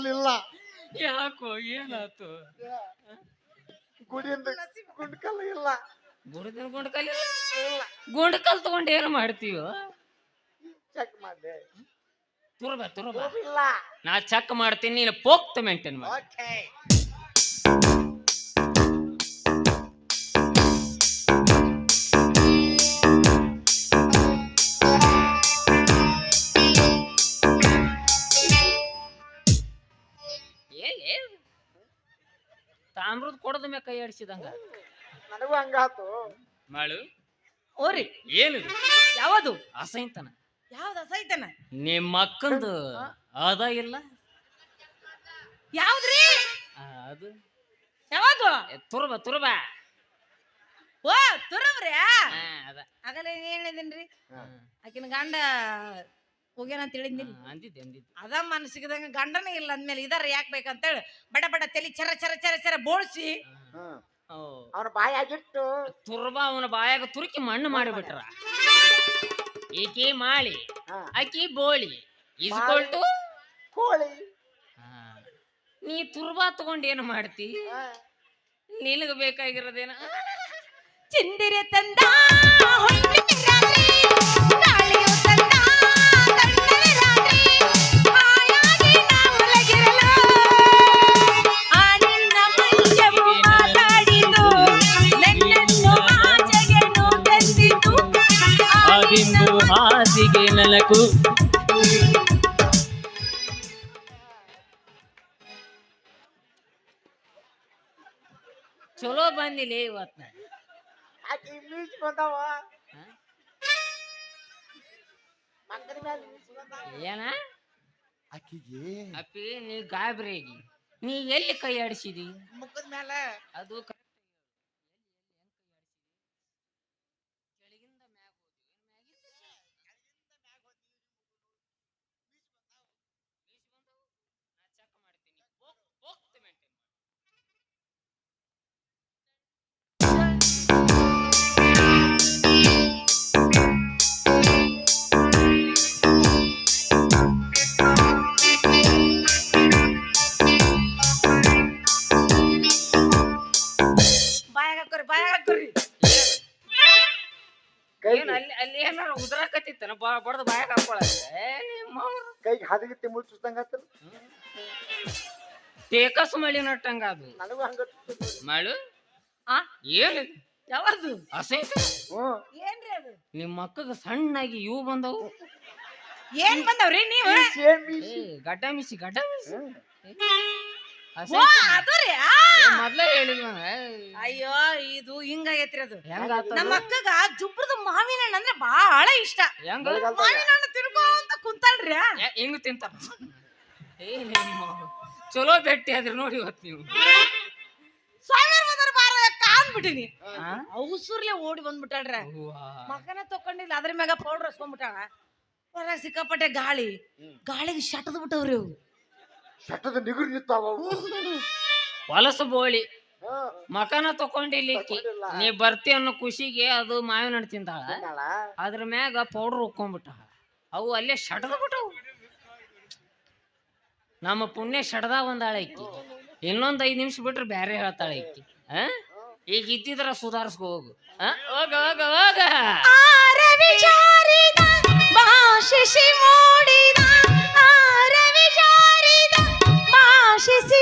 ಕಲ್ಲಿಲ್ಲ ಯಾಕೋ ಏನಾತು ಗುಡಿಯಿಂದ ಗುಂಡ್ಕಲ್ ಇಲ್ಲ. ಗುಡಿದ ಗುಂಡ್ಕಲ್ ಗುಂಡ್ಕಲ್ ತಗೊಂಡು ಏನು ಮಾಡ್ತೀವೋ ಚೆಕ್ ಮಾಡಿದೆ. ತುರ್ಬ ತುರ್ಬ. ಇಲ್ಲ ನಾ ಚೆಕ್ ಮಾಡ್ತೀನಿ ನೀನು ಪೋಕ್ತ ಮೇಂಟೈನ್ ಮಾಡಿ. ಓಕೆ ಕೈ ಆಡಿಸಿದಂಗ ನನಗೂ ಹಂಗಾತು ಮಾಳು ಓರಿ ಏನಿದು? ಯಾವುದು? ಅಸೈತನ. ಯಾವ್ದು ಅಸೈತನ? ನಿಮ್ಮ ಅಕ್ಕಂದು ಅದ ಇಲ್ಲ? ಯಾವ್ದ್ರಿ? ಆ, ಅದು. ಯಾವುದು? ಏ, ತುರ್ಬ ತುರ್ಬ. ಓ ತುರಬ್ರಿ. ಆ, ಅದ. ಆಗಲೇ ಏನ್ ಹೇಳಿದಿನ್ರಿ. ಆಕಿನ ಗಂಡ ಹೋಗ್ಯಾನ ಅಂತ ಹೇಳಿದ್ನಿಲ್ಲ ಅಂದಿದ್ದೆ ಅಂದಿದ್ದೆ. ಅದ ಮನಸ್ಸಿಗದಂಗ ಗಂಡನೇ ಇಲ್ಲ ಅಂದ್ಮೇಲೆ ಇದಾರ ಯಾಕೆ ಬೇಕಂತೇಳಿ ಬಡ ಬಡ ತಲೆ ಚರ ಚರ ಚರ ಚರ ಬೋಳ್ಸಿ ಅವ್ರ ಬಾಯಾಗಿಟ್ಟು ತುರ್ಬ ಅವನ ಬಾಯಾಗ ತುರುಕಿ ಮಣ್ಣು ಮಾಡಿಬಿಟ್ರ. ಈಕಿ ಮಾಳಿ ಅಕ್ಕಿ ಆಕಿ ಬೋಳಿ ಇಸ್ಕೊಳ್ತು ಕೋಳಿ. ನೀ ತುರ್ಬಾ ತಗೊಂಡ್ ಏನು ಮಾಡ್ತಿ. ನಿನಗ ಬೇಕಾಗಿರೋದೇನ? ಚಿಂದಿರೆ ತಂದ ನನಕು ಚಲೋ ಬಂದಿಲ್ಲ ಇವತ್ತ ಏನ? ಅಪ್ಪಿ ನೀ ಗಾಬ್ರಿ ನೀ ಎಲ್ಲಿ ಕೈ ಆಡಿಸಿದಿ? ಮುಖದ ಮೇಲೆ ಅದು ಅಲ್ಲಿ ಏನಾರ ಉದ್ರಾಕತ್ತಿತ್ತನ ಬಡ್ದು ಬಾಯಾಗ ಹಾಕೊಳಕ್ಕೆ. ಕೈಗೆ ಹದಗಿತ್ತಿ ಮುಚ್ಚಿಸ್ದಂಗ ಆತಲ್ಲ. ಟೇಕಸ್ ಮಳಿ ನಟ್ಟಂಗ ಅದು. ನನಗೂ ಹಂಗ ಮಳು? ಆ? ಏನು? ಯಾವ್ದು? ಅಸೈತ ಏನ್ರಿ ಅದು? ನಿಮ್ಮ ಮಕ್ಕಗ ಸಣ್ಣಾಗಿ ಇವು ಬಂದವು. ಏನ್ ಬಂದವ್ರಿ ನೀವು? ಗಡ್ಡ ಮಿಸಿ ಗಡ್ಡ ಮಿಸಿ. ಓ ಅದು ರೀ ಆ! ಮೊದ್ಲೇ ಹೇಳಿದ್ವ ಅಯ್ಯೋ ಇದು ಹಿಂಗಾಗೈತ್ರಿ ಅದು. ಹೆಂಗ ನಮ್ಮ ಅಕ್ಕಗ ಜುಬ್ರದ ಮಾವಿನ ಹಣ್ಣು ಅಂದ್ರೆ ಬಹಳ ಇಷ್ಟ. ಹೆಂಗ? ಮಾವಿನ ಹಣ್ಣು ತಿರ್ಗೋ ಅಂತ ಕುಂತಾಳ್ರಿ. ಹೆಂಗ್ ಹಿಂಗ್ ತಿಂತಾರ? ನಿಮ್ಮ ಚಲೋ ಭೇಟಿ ಆದ್ರೆ ನೋಡಿ ಇವತ್ತು ನೀವು. ಸ್ವಾಮಿಯರ್ ಬಂದ್ರ ಬಾರ ಕಾಂದ್ಬಿಟ್ಟಿನಿ ಆ? ಅವಸರ್ಲೆ ಓಡಿ ಬಂದ್ಬಿಟ್ಟಾಳ್ರ. ಅವ್ವಾ. ಮಗನ ತಕೊಂಡಿಲ್ಲ ಅದ್ರ ಮ್ಯಾಗ ಪೌಡರ್ ಹಚ್ಕೊಂಡ್ಬಿಟ್ಟಾಳ. ಹೊರಗ ಸಿಕ್ಕಾಪಟ್ಟೆ ಗಾಳಿ. ಗಾಳಿಗೆ ಶಟದ್ ಬಿಟ್ಟವ್ರಿ ಅವು ಶಟದ ನಿಗುರು ನಿಂತಾವ. ಹೊಲಸು ಬೋಳಿ. ಮಕನ ತಕೊಂಡಿಲ್ಲಿ ತಕೊಂಡಿಲ್ಲ. ನೀ ಬರ್ತಿ ಅನ್ನೋ ಖುಷಿಗೆ ಅದು ಮಾವಿನ ಹಣ್ಣು ತಿಂತಾಳ ಅದ್ರ ಮ್ಯಾಗ ಪೌಡರ್ ಉಕ್ಕೊಂಡ್ಬಿಟ್ಟ ಅವು ಅಲ್ಲೇ ಶಟದ ಬಿಟ್ಟವು. ನಮ್ಮ ಪುಣ್ಯ ಶಡದ ಒಂದಾಳ ಐತಿ ಇನ್ನೊಂದು ಐದು ನಿಮಿಷ ಬಿಟ್ರೆ ಬ್ಯಾರೆ ಹೇಳ್ತಾಳ ಐತಿ ಹ? ಈಗ ಇದ್ದಿದ್ರ ಸುಧಾರಿಸ್ಕೊ ಹೋಗು? ಹೋಗ ಹೋಗ ಹೋಗ. ಆರ ವಿಚಾರಿದ ಭಾಷಿಸಿ ಮೂಡಿದ ಭಾಷಿಸಿ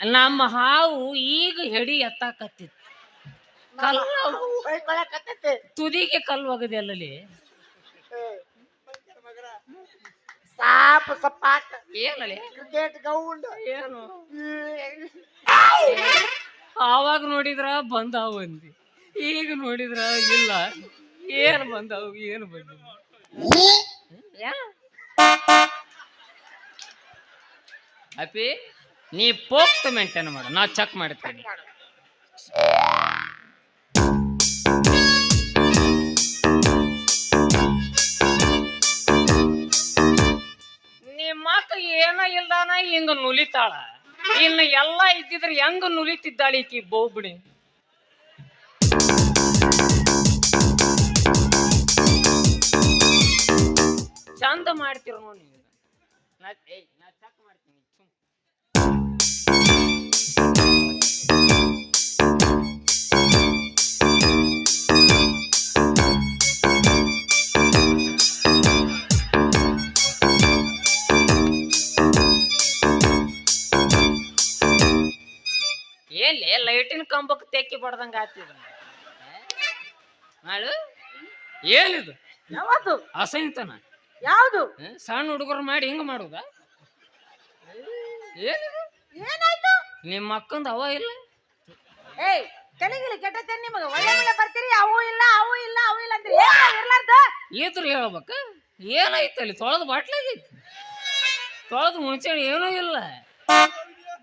ನಮ್ಮ ಹಾವು ಈಗ ಹೆಡಿ ಎತ್ತಾಕತ್ತಿತ್ತು. ಅವು ತುದಿಗೆ ಕಲ್ಲು ಒಗದೆ ಅಲ್ಲಲ್ಲಿ. ಮಂಗ್ಯನ ಮಗನ. ಸಾಪ್ ಸಪಾಟ್ ಏನಲ್ಲಿ ಕ್ರಿಕೆಟ್ ಗೌಂಡ್ ಏನು? ಆವಾಗ ನೋಡಿದ್ರ ಬಂದಾವ ಅಂದಿ. ಈಗ ನೋಡಿದ್ರ ಇಲ್ಲ. ಏನ್ ಬಂದಾವು ಏನು ಬಂದಿಲ್ಲ. ಯಾ? ಅಪ್ಪಿ? ನೀ ಪೋಕ್ತ ಮೇಂಟೈನ್ ಮಾಡು. ನಾ ಚೆಕ್ ಮಾಡ್ತೀನಿ ನಿಮ್ಮ ಏನ ಇಲ್ದಾನ ಹಿಂಗ ನುಲಿತಾಳ. ಇನ್ನು ಎಲ್ಲ ಇದ್ದಿದ್ರೆ ಹೆಂಗ ನುಲಿತಿದ್ದಾಳ ಈಕಿ ಬೋಬ್ಣಿ ಚಂದ ಮಾಡ್ತಿರ ನೋಡಿ ಕಂಬಕ್ಕೆ ತೆಕ್ಕಿ ಬಡ್ದಂಗ ಆತಿದ ಮಾಡು. ಏನಿದು? ಯಾವತ್ತು ಅಸಹಿತನ? ಯಾವುದು? ಸಣ್ಣ ಹುಡುಗರು ಮಾಡಿ ಹಿಂಗ ಮಾಡುದ? ಏನಿದು? ಏನಾಯ್ತು? ನಿಮ್ಮ ಅಕ್ಕಂದ ಅವ ಇಲ್ಲ? ಏಯ್ ತಲೆಗಿಲ್ಲ ಕೆಟ್ಟತೇನ್ ನಿಮಗೆ? ಒಳ್ಳೆ ಒಳ್ಳೆ ಬರ್ತೀರಿ ಅವು ಇಲ್ಲ ಅವು ಇಲ್ಲ ಅವು ಇಲ್ಲ ಅಂತೀರಿ. ಏನ್ ಇರ್ಲಾರ್ದ? ಈತ್ರ ಹೇಳ್ಬೇಕ? ಏನಾಯ್ತು ಅಲ್ಲಿ? ತೊಳೆದು ಬಾಟ್ಲಾಗೈತಿ ತೊಳೆದು ಮುಂಚೆ ಏನೂ ಇಲ್ಲ.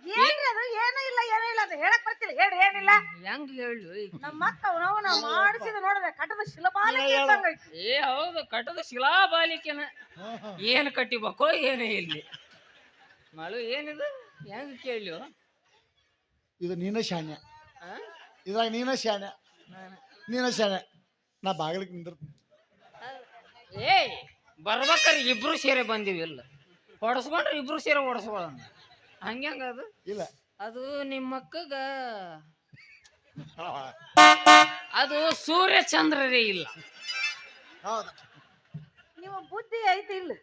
ಏನ್ರಿ ಅದು ಏನೂ ಇಲ್ಲ ಏನೂ ಇಲ್ಲ ಅಂತ ಹೇಳಕ್ ಬರ್ತಿಲ್ಲ ಹೇಳ್ರಿ ಏನಿಲ್ಲ. ಹೆಂಗ್ ಹೇಳು? ನಮ್ಮ ಅಕ್ಕ ನಾವು ನಾವು ಮಾಡಿಸಿದ ನೋಡಿದ್ರೆ ಕಟ್ಟದ ಶಿಲಪಾಲ ಇದ್ದಂಗೈತಿ. ಏ ಹೌದು ಕಟ್ಟದ ಶಿಲಾಬಾಲಿಕೆನ ಏನು ಕಟ್ಟಿಬೇಕೋ ಏನೇ ಇಲ್ಲಿ ಮಳು ಏನಿದು? ಹೆಂಗ್ ಕೇಳು? ಇದು ನೀನ ಶಾನ್ಯ ಇದ್ರಾಗ ನೀನ ಶಾನ್ಯ ನೀನ. ಶಾನ್ಯ ನಾ ಬಾಗಿಲಿಗೆ ನಿಂದಿರ್ತೀನಿ. ಏ ಬರ್ಬೇಕಾರೆ ಇಬ್ರು ಸೇರೆ ಬಂದಿವಿ ಇಲ್ಲ ಹೊಡಸ್ಕೊಂಡ್ರೆ ಇಬ್ರು ಸೇರೆ ಹೊಡಸ್ಕೊಳ್ಳೋಣ. ಹಂಗ್ಯಾಂಗ ಅದು? ಇಲ್ಲ. ಅದು ನಿಮ್ಮ ಅಕ್ಕಗ ಅದು ಸೂರ್ಯ ಚಂದ್ರರೇ ಇಲ್ಲ. ಹೌದು. ನಿಮ್ಮ ಬುದ್ಧಿ ಐತಿ ಇಲ್ಲ?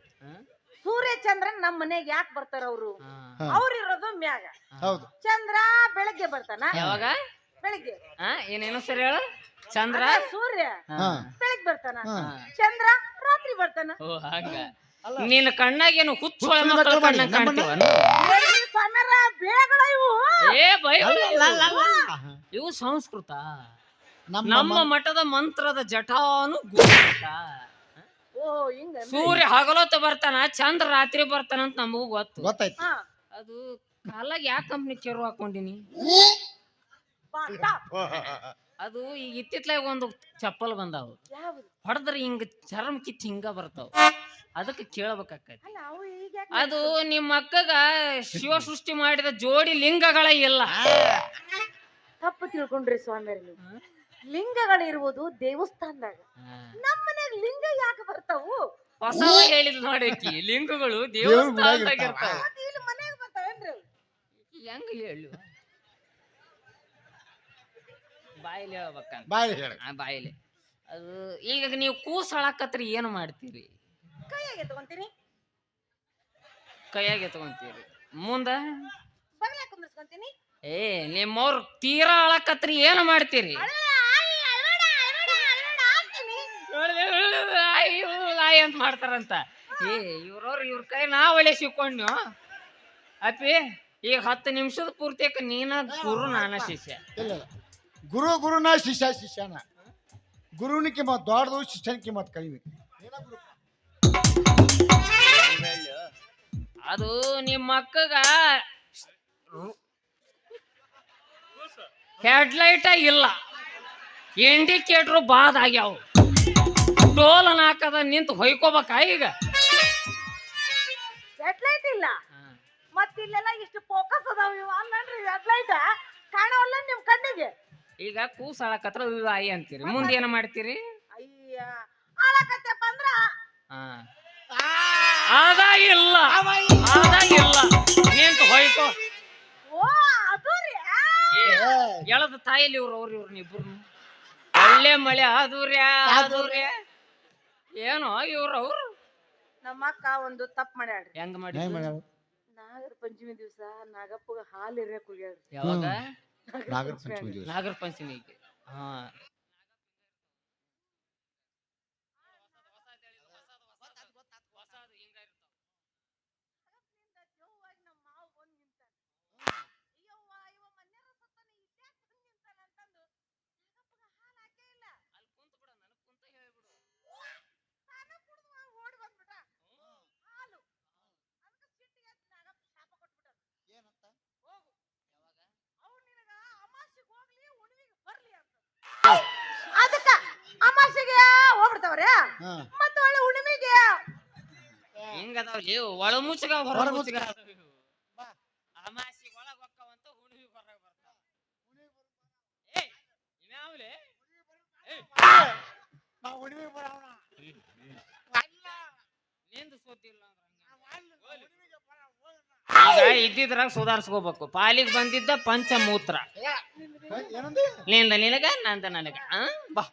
ಸೂರ್ಯ ಚಂದ್ರನ್ ನಮ್ಮ ಮನೆಗೆ ಯಾಕೆ ಬರ್ತಾರ ಅವರು. ಅವ್ರ ಇರೋದು ಮ್ಯಾಗ. ಹೌದು. ಚಂದ್ರ ಬೆಳಗ್ಗೆ ಬರ್ತಾನ? ಯಾವಾಗ? ಬೆಳಗ್ಗೆ. ಆ, ಏನೇನು ಸರಿ ಹೇಳು? ಚಂದ್ರ? ಅದೇ ಸೂರ್ಯ ಹಾ. ಬೆಳಗ್ಗೆ ಬರ್ತಾನ? ಚಂದ್ರ ರಾತ್ರಿ ಬರ್ತಾನ? ಓ ಹಂಗ. ನಿನ್ನ ಕಣ್ಣಾಗೇನು ಹುಚ್ಚೋಳ ಹುಚ್ಚು ಮಕ್ಕಳ ಕಣ್ಣ ಕಾಣ್ತೀವ? ಇವು. ಏ ಸಂಸ್ಕೃತ. ನಮ್ಮ ಮಠದ ಮಂತ್ರದ ಜಟಾನು ಸೂರ್ಯ ಹಗಲೊತ್ತು ಬರ್ತಾನ ಚಂದ್ರ ರಾತ್ರಿ ಬರ್ತಾನ ಅಂತ ನಮಗೂ ಗೊತ್ತು. ಗೊತ್ತಾಯ್ತು. ಅದು ಕಾಲಾಗ ಯಾವ ಕಂಪ್ನಿ ಕೆರು ಹಾಕೊಂಡಿನಿ ಅದು ಈಗ ಇತ್ತಿತ್ಲಾಗ ಒಂದು ಚಪ್ಪಲ್ ಬಂದಾವು. ಹೊಡೆದ್ರೆ ಹಿಂಗ ಚರ್ಮ ಕಿತ್ ಹಿಂಗ ಬರ್ತಾವ. ಅದಕ್ಕೆ ಕೇಳಬೇಕಾಕೈತಿ. ಅಲ್ಲ ಅವು ಈಗ ಅದು ನಿಮ್ಮ ಅಕ್ಕಗ ಶಿವ ಸೃಷ್ಟಿ ಮಾಡಿದ ಜೋಡಿ ಲಿಂಗಗಳ ಇಲ್ಲ. ತಪ್ಪು ತಿಳ್ಕೊಂಡ್ರಿ ಸ್ವಾಮಿ ಲಿಂಗಗಳು ಲಿಂಗಗಳಿರುವುದು ದೇವಸ್ಥಾನದಾಗ. ನಮ್ಮ ಮನೆಗ್ ಲಿಂಗ ಯಾಕೆ ಬರ್ತಾವು? ಹೊಸ ಹೇಳಿದ್ ನೋಡಕ್ಕಿ ಲಿಂಗಗಳು ದೇವಸ್ಥಾನದಾಗ ಇರ್ತಾವ? ಹೆಂಗ ಹೇಳು? ಬಾಯಿಲಿ ಹೇಳ್ಬೇಕಂತ. ಹೇಳ. ಆ ಬಾಯಿಲಿ ಅದು ಈಗ ನೀವು ಕೂಸ್ ಹಾಳಾಕತ್ರಿ ಏನು ಮಾಡ್ತೀರಿ? ಕೈಯಾಗೆ ತಗೊಂತೀನಿ. ಕೈಯಾಗೆ ತಗೊಂತೀರಿ. ಮುಂದ? ಬಗಲ ಕುಂದಿಸ್ಕೊಂತೀನಿ ಏ ನಿಮ್ಮವ್ರ ತೀರಾ ಅಳಕತ್ರಿ ಏನು ಮಾಡ್ತೀರಿ? ಅಯ್ಯೋ, ಅಂತ ಮಾಡ್ತಾರಂತ. ಏ ಇವ್ರವ್ರು ಇವ್ರ ಕೈ ನಾ ಒಳ್ಳೆ ಸಿಕ್ಕೊಂಡು ಅಪ್ಪಿ ಈಗ ಹತ್ತು ನಿಮಿಷದ ಪೂರ್ತಿಯಕ ನೀನ ಗುರು ನಾನ ಶಿಷ್ಯ. ಇಲ್ಲ ಇಲ್ಲ. ಗುರು ಗುರುನ ಶಿಷ್ಯ ಶಿಷ್ಯನ. ಗುರುನ ಕಿಮ್ಮತ್ ದೊಡ್ಡದು ಶಿಷ್ಯನ ಕಿಮ್ಮತ್ ಕಡಿಮೆ ಏನ ಹೇಳು. ಅದು ನಿಮ್ಮ ಅಕ್ಕಗ ಹೆಡ್ಲೈಟ ಇಲ್ಲ. ಇಂಡಿಕೇಟರ್ ಬಾದ್ ಆಗ್ಯಾವ. ಟೋಲ್ ಹಾಕದ ನಿಂತು ಹೊಯ್ಕೋಬೇಕ ಈಗ. ಹೆಡ್ಲೈಟ್ ಇಲ್ಲ. ಮತ್ ಇಲ್ಲೆಲ್ಲ ಇಷ್ಟು ಫೋಕಸ್ ಅದಾವ ಇವು ಅಲ್ಲನ್ರಿ ಹೆಡ್ಲೈಟ್. ಕಾಣವಲ್ಲ ನಿಮ್ ಕಣ್ಣಿಗೆ? ಈಗ ಕೂಸಾಳಕತ್ರ ಆಯಿ ಅಂತೀರಿ. ಮುಂದೆ ಏನು ಮಾಡ್ತೀರಿ? ಅಯ್ಯ ಆಳಕತ್ತಪ್ಪ ಅಂದ್ರ ಹಾ. ಇಲ್ಲ. ಅದ ಇಲ್ಲ. ನಿಂತು ಹೋಯ್ತು ಓ ಅದು ರೀ. ಏ, ಎಳದ ತಾಯಿಲಿ ಇವ್ರು ಅವ್ರು ಇವ್ರನ್ನ ಇಬ್ರು ಒಳ್ಳೆ ಮಳೆ ಆದೂರ್ಯ ಆದೂರ್ಯ ಏನೋ ಇವ್ರು ಅವ್ರು. ನಮ್ಮ ಅಕ್ಕ ಒಂದು ತಪ್ಪು ಮಾಡ್ಯಾಡ್ರಿ ಹೆಂಗ್ ಮಾಡಿ ನಾಗರ ಪಂಚಮಿ ದಿವಸ ನಾಗಪ್ಪಗ ಹಾಲು ಇರ್ಬೇಕು ಯಾವಾಗ? ನಾಗರ ಪಂಚಮಿ ದಿವಸ. ನಾಗರ ಪಂಚಮಿಗೆ. ಹಾ ಹಾ ಮತ್ತ ಒಳ್ಳೆ ಹುಣ್ಣಿಮೆಗೆ ಹಿಂಗದಾವ್ಲಿ ಒಳ ಮುಚ್ಚಗ ಹೊರ ಹೊರ ಮುಚ್ಚಗ ಮುಚ್ಚಗ. ಅಮಾಸಿ ಒಳಗ್ ಹೊಕ್ಕವಂತ ಹುಣ್ಣಿಮೆ ಹೊರಗ್ ಬರ್ತಾವ. ಏ ಇವ್ಯಾವ್ಲೆ ನಾ ಹುಣ್ಣಿಮೆಗೆ ಬರೋಣ ನಿಂದು ಸೋತಿಲ್ಲ ಈಗ ಇದ್ದಿದ್ರಾಗ ಸುಧಾರಿಸ್ಕೋಬೇಕು. ಪಾಲಿಗೆ ಬಂದಿದ್ದ ಪಂಚಮೂತ್ರ. ಏನಂದಿ? ನಿಂದ ನಿನಗ ನಂದ ನನಗ. ಆ? ಬಾ.